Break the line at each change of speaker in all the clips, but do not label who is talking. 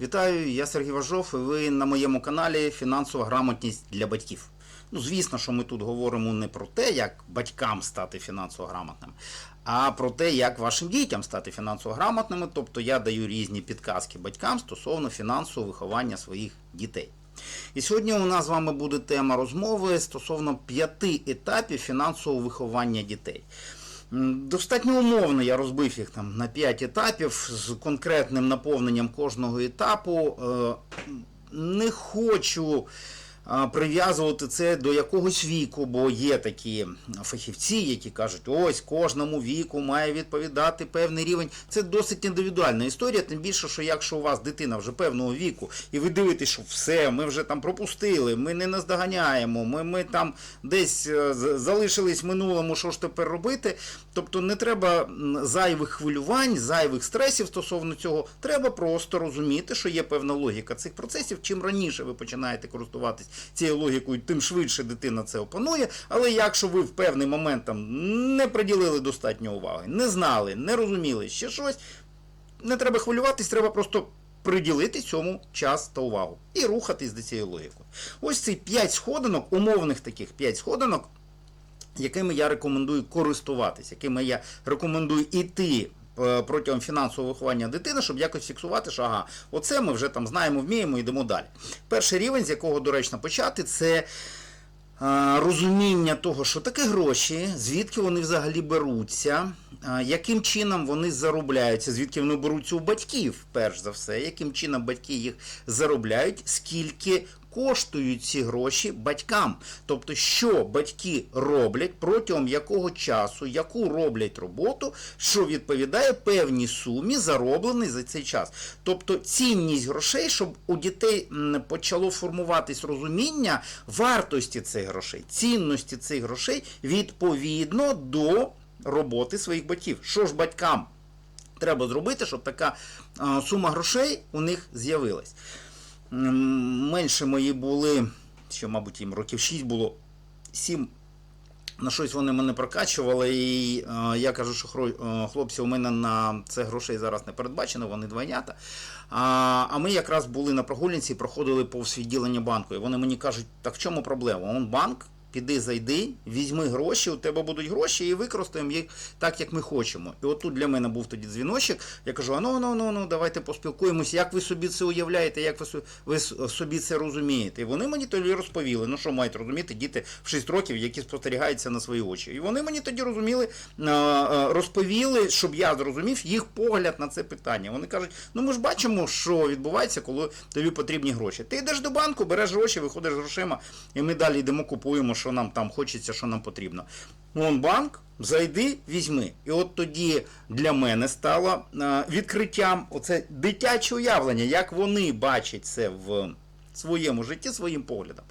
Вітаю, я Сергій Важов, і ви на моєму каналі Фінансова грамотність для батьків. Ну, звісно, що ми тут говоримо не про те, як батькам стати фінансово грамотним, а про те, як вашим дітям стати фінансово грамотними. Тобто я даю різні підказки батькам стосовно фінансового виховання своїх дітей. І сьогодні у нас з вами буде тема розмови стосовно п'яти етапів фінансового виховання дітей. Достатньо умовно я розбив їх там на 5 етапів з конкретним наповненням кожного етапу. Е, Не хочу прив'язувати це до якогось віку, бо є такі фахівці, які кажуть, ось кожному віку має відповідати певний рівень. Це досить індивідуальна історія, тим більше, що якщо у вас дитина вже певного віку, і ви дивитесь, що все, ми вже там пропустили, ми не наздоганяємо, ми, ми там десь е, залишились в минулому, що ж тепер робити. Тобто не треба зайвих хвилювань, зайвих стресів стосовно цього. Треба просто розуміти, що є певна логіка цих процесів. Чим раніше ви починаєте користуватись цією логікою, тим швидше дитина це опанує. Але якщо ви в певний момент там не приділили достатньо уваги, не знали, не розуміли ще щось, не треба хвилюватись, треба просто приділити цьому час та увагу і рухатись до цією логікою. Ось ці 5 сходинок, умовних таких 5 сходинок, якими я рекомендую користуватись, якими я рекомендую іти е, протягом фінансового виховання дитини, щоб якось фіксувати, що ага, оце ми вже там знаємо, вміємо, йдемо далі. Перший рівень, з якого доречно почати, це. е, Розуміння того, що таке гроші, звідки вони взагалі беруться, е, яким чином вони заробляються, звідки вони беруться у батьків, перш за все, яким чином батьки їх заробляють, скільки коштують ці гроші батькам. Тобто, що батьки роблять протягом якого часу, яку роблять роботу, що відповідає певній сумі, заробленій за цей час. Тобто цінність грошей, щоб у дітей почало формуватись розуміння вартості цих грошей, цінності цих грошей відповідно до роботи своїх батьків. Що ж батькам треба зробити, щоб така сума грошей у них з'явилась? Менше мої були, що, мабуть, їм років 6 було, 7 на щось вони мене прокачували, і е, я кажу, що е, хлопці, у мене на це грошей зараз не передбачено, вони двойнята. А, а ми якраз були на прогулянці і проходили повз відділення банку. І вони мені кажуть, так в чому проблема? Он банк, піди зайди, візьми гроші, у тебе будуть гроші, і використаємо їх так, як ми хочемо. І от тут для мене був тоді дзвіночок. Я кажу: а ну, ну, ну, ну, давайте поспілкуємося, як ви собі це уявляєте, як ви, ви собі це розумієте. І вони мені тоді розповіли, ну що мають розуміти діти в 6 років, які спостерігаються на свої очі. І вони мені тоді розуміли, розповіли, щоб я зрозумів їх погляд на це питання. Вони кажуть, ну ми ж бачимо, що відбувається, коли тобі потрібні гроші. Ти йдеш до банку, береш гроші, виходиш з грошима, і ми далі йдемо, купуємо, що нам там хочеться, що нам потрібно. Вон банк, зайди, візьми. І от тоді для мене стало е, відкриттям оце дитяче уявлення, як вони бачать це в своєму житті, своїм поглядом.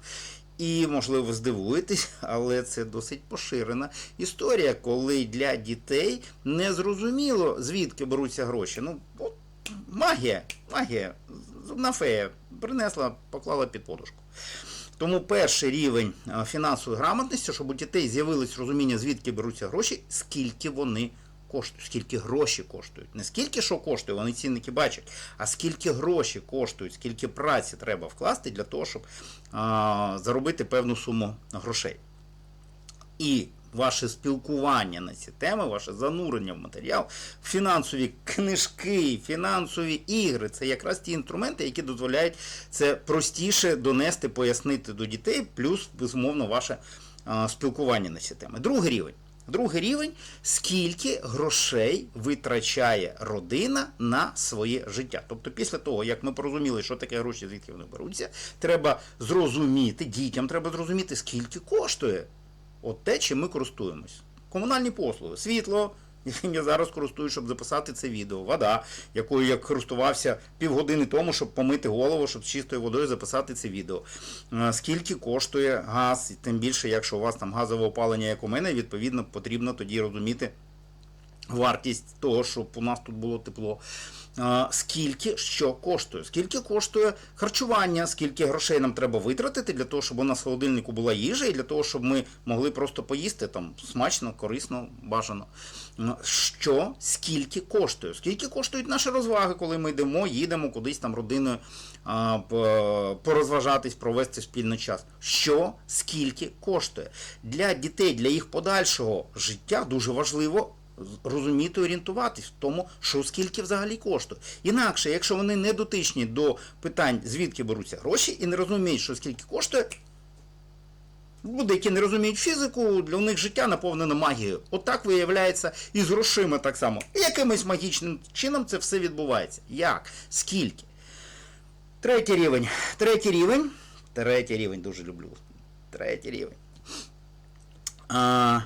І, можливо, здивуєтесь, але це досить поширена історія, коли для дітей не зрозуміло, звідки беруться гроші. Ну, от магія, магія, зубна фея принесла, поклала під подушку. Тому перший рівень е, фінансової грамотності, щоб у дітей з'явилось розуміння, звідки беруться гроші, скільки вони коштують, скільки гроші коштують. Не скільки що коштує, вони цінники бачать, а скільки гроші коштують, скільки праці треба вкласти для того, щоб а, заробити певну суму грошей. І ваше спілкування на ці теми, ваше занурення в матеріал, фінансові книжки, фінансові ігри це якраз ті інструменти, які дозволяють це простіше донести, пояснити до дітей, плюс, безумовно, ваше спілкування на ці теми. Другий рівень. Другий рівень скільки грошей витрачає родина на своє життя. Тобто, після того, як ми порозуміли, що таке гроші, звідки вони беруться, треба зрозуміти, дітям треба зрозуміти, скільки коштує от те, чим ми користуємось. Комунальні послуги, світло, яким я зараз користуюсь, щоб записати це відео, вода, якою я користувався півгодини тому, щоб помити голову, щоб з чистою водою записати це відео. Е, Скільки коштує газ, і тим більше, якщо у вас там газове опалення, як у мене, відповідно потрібно тоді розуміти. вартість того, щоб у нас тут було тепло. Скільки що коштує? Скільки коштує харчування, скільки грошей нам треба витратити для того, щоб у нас в холодильнику була їжа, і для того, щоб ми могли просто поїсти там смачно, корисно, бажано. Що, скільки коштує? Скільки коштують наші розваги, коли ми йдемо, їдемо кудись там родиною порозважатись, провести спільний час. Що, скільки коштує? Для дітей, для їх подальшого життя дуже важливо розуміти, орієнтуватись в тому, що скільки взагалі коштує. Інакше, якщо вони не дотичні до питань, звідки беруться гроші, і не розуміють, що скільки коштує, люди, які не розуміють фізику, для них життя наповнено магією. Отак виявляється і з грошима так само. Якимось магічним чином це все відбувається. Як? Скільки? Третій рівень. Третій рівень. Третій рівень дуже люблю. Третій рівень. А,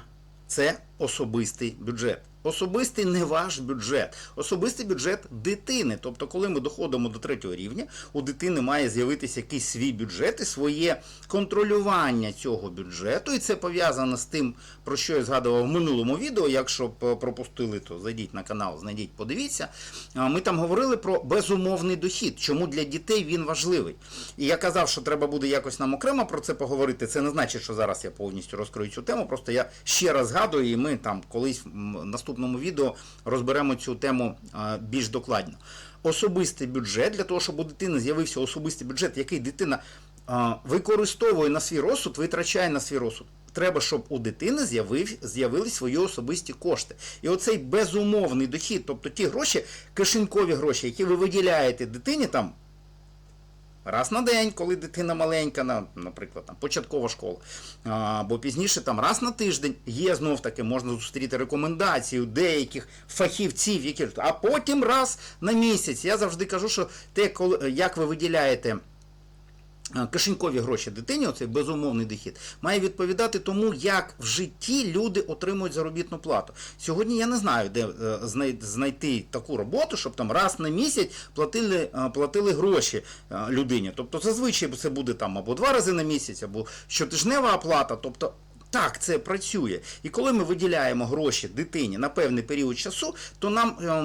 це особистий бюджет. Особистий не ваш бюджет, особистий бюджет дитини. Тобто, коли ми доходимо до третього рівня, у дитини має з'явитися якийсь свій бюджет і своє контролювання цього бюджету. І це пов'язано з тим, про що я згадував в минулому відео. Якщо пропустили, то зайдіть на канал, знайдіть, подивіться. Ми там говорили про безумовний дохід, чому для дітей він важливий. І я казав, що треба буде якось нам окремо про це поговорити. Це не значить, що зараз я повністю розкрию цю тему. Просто я ще раз згадую, і ми там колись в наступному відео розберемо цю тему більш докладно. Особистий бюджет для того, щоб у дитини з'явився особистий бюджет, який дитина використовує на свій розсуд, витрачає на свій розсуд. Треба, щоб у дитини з'явились свої особисті кошти. І оцей безумовний дохід, тобто ті гроші, кишенькові гроші, які ви виділяєте дитині там раз на день, коли дитина маленька, на, наприклад, там, початкова школа, або пізніше там раз на тиждень є знов таки, можна зустріти рекомендацію деяких фахівців, які а потім раз на місяць. Я завжди кажу, що те, коли як ви виділяєте. Кишенькові гроші дитині, оцей безумовний дохід, має відповідати тому, як в житті люди отримують заробітну плату. Сьогодні я не знаю, де е, знайти таку роботу, щоб там раз на місяць платили, е, платили гроші е, людині. Тобто зазвичай це буде там або два рази на місяць, або щотижнева оплата. Тобто так, це працює. І коли ми виділяємо гроші дитині на певний період часу, то нам е,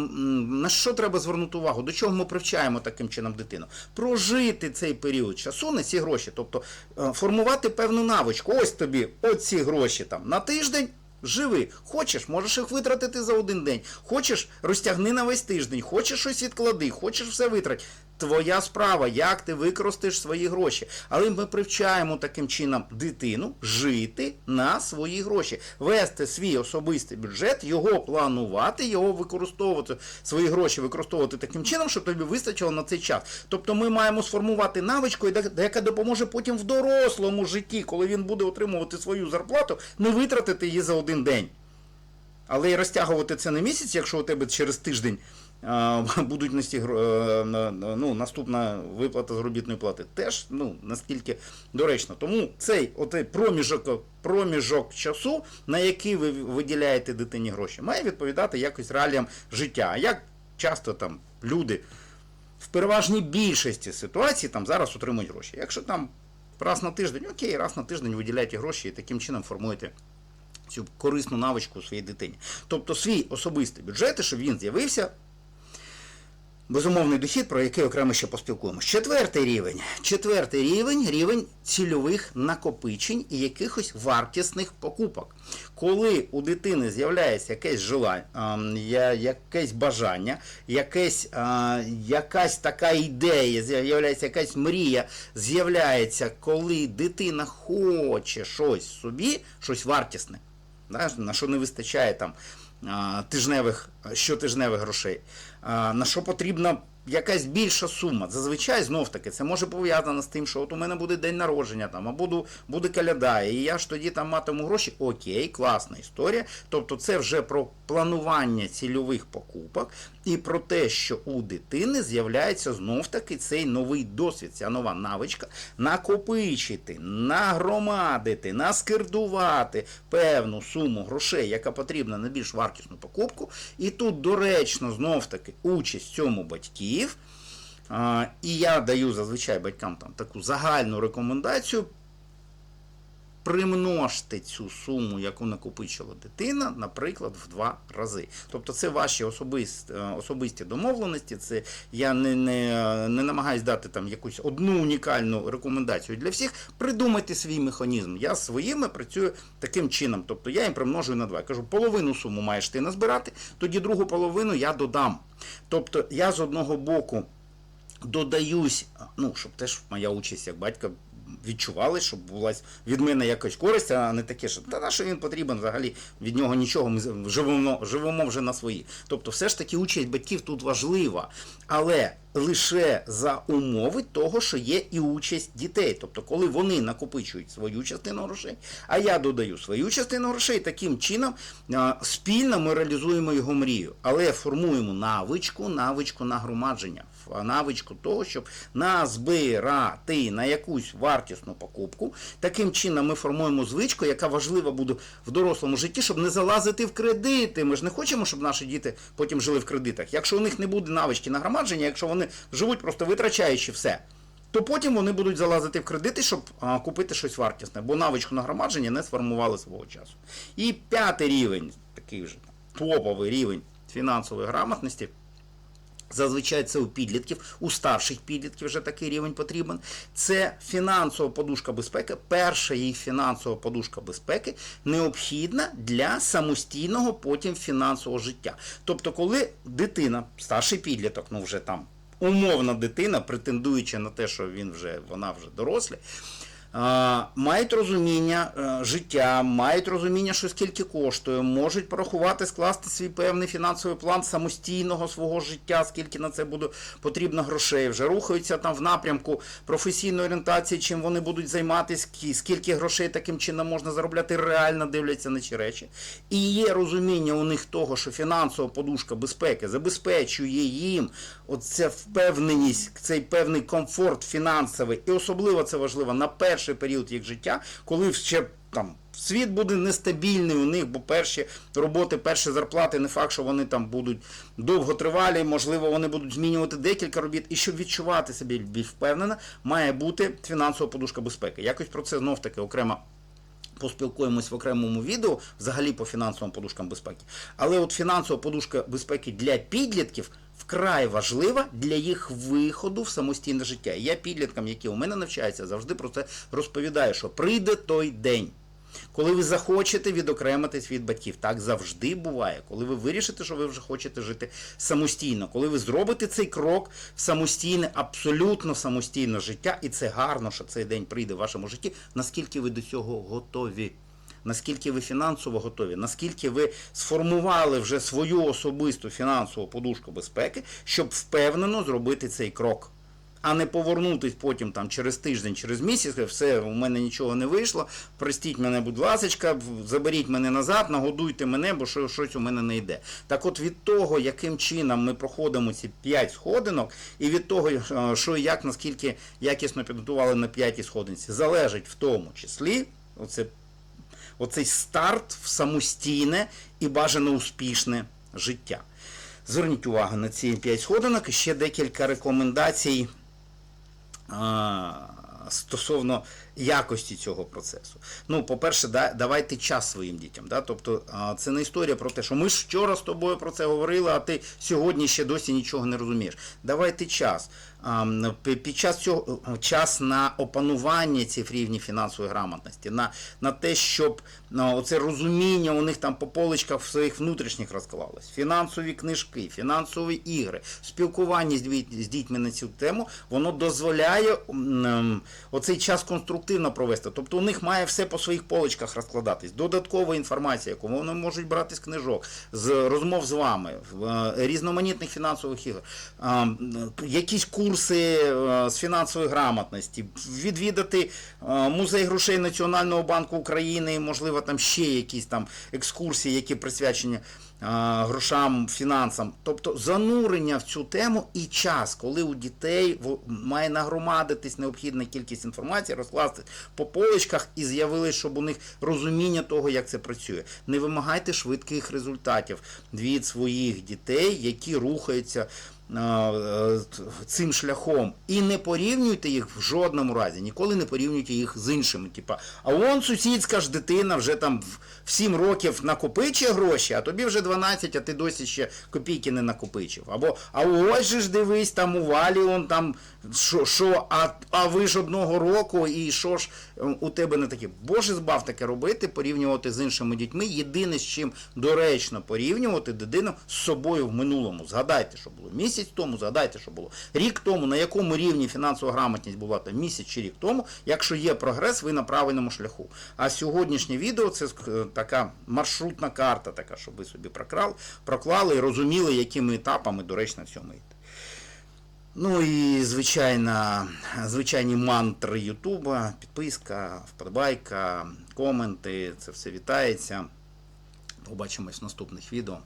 на що треба звернути увагу? До чого ми привчаємо таким чином дитину? Прожити цей період часу на ці гроші, тобто е, формувати певну навичку. Ось тобі оці гроші там на тиждень. Живи, хочеш, можеш їх витратити за один день. Хочеш, розтягни на весь тиждень, хочеш щось відклади, хочеш все витрать. Твоя справа, як ти використаєш свої гроші. Але ми привчаємо таким чином дитину жити на свої гроші, вести свій особистий бюджет, його планувати, його використовувати, свої гроші використовувати таким чином, щоб тобі вистачило на цей час. Тобто ми маємо сформувати навичку, яка- допоможе потім в дорослому житті, коли він буде отримувати свою зарплату, не витратити її за один день. Але і розтягувати це на місяць, якщо у тебе через тиждень будуть нести е, ну, наступна виплата заробітної плати, теж ну, наскільки доречно. Тому цей отей проміжок, проміжок часу, на який ви виділяєте дитині гроші, має відповідати якось реаліям життя. А як часто там люди в переважній більшості ситуацій там зараз отримують гроші. Якщо там раз на тиждень, окей, раз на тиждень виділяєте гроші і таким чином формуєте цю корисну навичку у своїй дитині. Тобто свій особистий бюджет, щоб він з'явився. Безумовний дохід, про який окремо ще поспілкуємося. Четвертий рівень. Четвертий рівень рівень цільових накопичень і якихось вартісних покупок. Коли у дитини з'являється якесь желання, якесь бажання, якесь, якась така ідея, з'являється якась мрія, з'являється, коли дитина хоче щось собі, щось вартісне, на що не вистачає там тижневих, щотижневих грошей, на що потрібна якась більша сума. Зазвичай знов таки це може пов'язано з тим, що от у мене буде день народження там, а буду, буде каляда, і я ж тоді там матиму гроші. Окей, класна історія. Тобто це вже про планування цільових покупок і про те, що у дитини з'являється знов таки цей новий досвід, ця нова навичка накопичити, нагромадити, наскирдувати певну суму грошей, яка потрібна на більш вартісну покупку. І тут доречно знов таки участь цьому батьків. А, і я даю зазвичай батькам там таку загальну рекомендацію примножте цю суму, яку накопичила дитина, наприклад, в два рази. Тобто це ваші особисті, особисті домовленості. Це я не, не, не намагаюсь дати там якусь одну унікальну рекомендацію для всіх. Придумайте свій механізм. Я своїми працюю таким чином. Тобто я їм примножую на два. Я кажу, половину суму маєш ти назбирати, тоді другу половину я додам. Тобто я з одного боку додаюсь, ну, щоб теж моя участь як батька відчували, щоб була від мене якась користь, а не таке, що та на що він потрібен взагалі від нього нічого. Ми живемо, живемо вже на свої. Тобто, все ж таки участь батьків тут важлива, але лише за умови того, що є і участь дітей. Тобто, коли вони накопичують свою частину грошей, а я додаю свою частину грошей, таким чином спільно ми реалізуємо його мрію, але формуємо навичку, навичку нагромадження, навичку того, щоб назбирати на якусь вартісну покупку. Таким чином ми формуємо звичку, яка важлива буде в дорослому житті, щоб не залазити в кредити. Ми ж не хочемо, щоб наші діти потім жили в кредитах. Якщо у них не буде навички нагромадження, якщо вони живуть просто витрачаючи все. То потім вони будуть залазити в кредити, щоб а, купити щось вартісне, бо навичку нагромадження не сформували свого часу. І п'ятий рівень, такий вже топовий рівень фінансової грамотності. Зазвичай це у підлітків, у старших підлітків вже такий рівень потрібен. Це фінансова подушка безпеки. Перша їх фінансова подушка безпеки необхідна для самостійного потім фінансового життя. Тобто, коли дитина, старший підліток, ну вже там умовна дитина, претендуючи на те, що він вже вона вже дорослі. Мають розуміння е, життя, мають розуміння, що скільки коштує, можуть порахувати, скласти свій певний фінансовий план самостійного свого життя, скільки на це буде потрібно грошей, вже рухаються там в напрямку професійної орієнтації, чим вони будуть займатися, скільки грошей таким чином можна заробляти, реально дивляться на ці речі. І є розуміння у них того, що фінансова подушка безпеки забезпечує їм оця впевненість, цей певний комфорт фінансовий, і особливо це важливо на перший період їх життя, коли ще там. Світ буде нестабільний у них, бо перші роботи, перші зарплати, не факт, що вони там будуть довготривалі, можливо, вони будуть змінювати декілька робіт. І щоб відчувати себе більш впевнено, має бути фінансова подушка безпеки. Якось про це знов таки окремо поспілкуємось в окремому відео взагалі по фінансовим подушкам безпеки. Але от фінансова подушка безпеки для підлітків вкрай важлива для їх виходу в самостійне життя. Я підліткам, які у мене навчаються, завжди про це розповідаю, що прийде той день. Коли ви захочете відокремитись від батьків, так завжди буває. Коли ви вирішите, що ви вже хочете жити самостійно, коли ви зробите цей крок в самостійне, абсолютно самостійне життя, і це гарно, що цей день прийде в вашому житті, наскільки ви до цього готові. Наскільки ви фінансово готові, наскільки ви сформували вже свою особисту фінансову подушку безпеки, щоб впевнено зробити цей крок а не повернутись потім там через тиждень, через місяць, все, у мене нічого не вийшло. Простіть мене, будь ласка, заберіть мене назад, нагодуйте мене, бо щось у мене не йде. Так от від того, яким чином ми проходимо ці 5 сходинок, і від того, е, що і як, наскільки якісно підготували на п'ятій сходинці, залежить в тому числі оце, оцей старт в самостійне і бажано успішне життя. Зверніть увагу на ці 5 сходинок і ще декілька рекомендацій стосовно якості цього процесу. Ну, по-перше, да, давайте час своїм дітям. Да? Тобто це не історія про те, що ми ж вчора з тобою про це говорили, а ти сьогодні ще досі нічого не розумієш. Давайте час. Під час цього час на опанування цих рівнів фінансової грамотності, на, на те, щоб на оце розуміння у них там по поличках в своїх внутрішніх розклалось. Фінансові книжки, фінансові ігри, спілкування з, дітьми на цю тему, воно дозволяє ем, оцей час конструктивно провести. Тобто у них має все по своїх поличках розкладатись. Додаткова інформація, яку вони можуть брати з книжок, з розмов з вами, е, різноманітних фінансових ігор, якісь курси е, з фінансової грамотності, відвідати е, музей грошей Національного банку України, можливо, там ще якісь там екскурсії, які присвячені е, грошам, фінансам. Тобто занурення в цю тему і час, коли у дітей має нагромадитись необхідна кількість інформації, розкласти по поличках і з'явилось, щоб у них розуміння того, як це працює. Не вимагайте швидких результатів від своїх дітей, які рухаються цим шляхом і не порівнюйте їх в жодному разі, ніколи не порівнюйте їх з іншими. Типа, а вон сусідська ж дитина вже там в в 7 років накопичує гроші, а тобі вже 12, а ти досі ще копійки не накопичив. Або а ось же ж дивись, там у Валі он там що, що а, а ви ж одного року, і що ж е, у тебе не таке. Боже, збав таке робити, порівнювати з іншими дітьми. Єдине, з чим доречно порівнювати дитину з собою в минулому. Згадайте, що було місяць тому, згадайте, що було рік тому, на якому рівні фінансова грамотність була там місяць чи рік тому. Якщо є прогрес, ви на правильному шляху. А сьогоднішнє відео це е, така маршрутна карта, така, щоб ви собі прокрали, проклали і розуміли, якими етапами доречно в цьому йти. Ну і звичайна, звичайні мантри Ютуба, підписка, вподобайка, коменти, це все вітається. Побачимось в наступних відео.